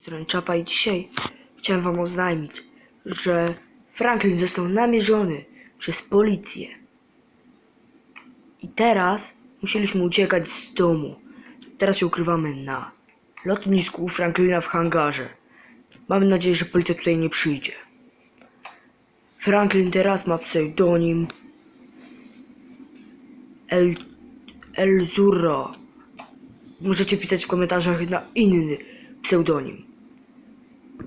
strony Czapa i dzisiaj chciałem wam oznajmić, że Franklin został namierzony przez policję. I teraz musieliśmy uciekać z domu. Teraz się ukrywamy na lotnisku Franklina w hangarze. Mamy nadzieję, że policja tutaj nie przyjdzie. Franklin teraz ma pseudonim El, El Zurro. Możecie pisać w komentarzach na inny pseudonim.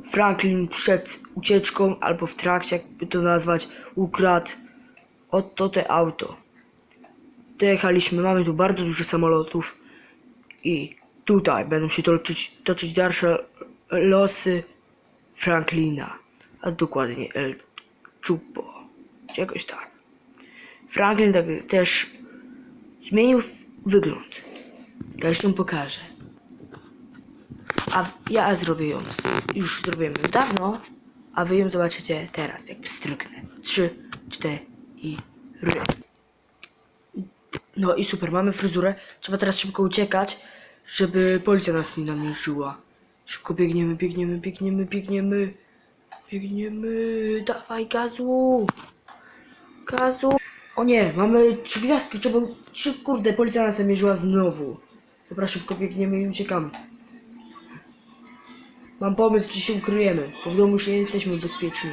Franklin przed ucieczką albo w trakcie, jakby to nazwać, ukradł oto te auto. Dojechaliśmy, mamy tu bardzo dużo samolotów i tutaj będą się toczyć, toczyć dalsze losy Franklina, a dokładnie El Chupo, czy jakoś tak. Franklin tak też zmienił wygląd. Też ją pokażę. A ja zrobię ją, s- już zrobiłem ją dawno, a wy ją zobaczycie teraz, jakby stryknę. Trzy, cztery i ry. No i super, mamy fryzurę. Trzeba teraz szybko uciekać, żeby policja nas nie namierzyła. Szybko biegniemy, biegniemy, biegniemy, biegniemy. Biegniemy, dawaj gazu. Gazu. O nie, mamy trzy gwiazdki, trzeba... Trzy, kurde, policja nas namierzyła znowu. Dobra, szybko biegniemy i uciekamy. Mam pomysł, gdzie się ukryjemy, bo w domu już nie jesteśmy bezpieczni.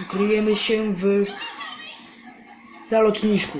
Ukryjemy się w... na lotnisku.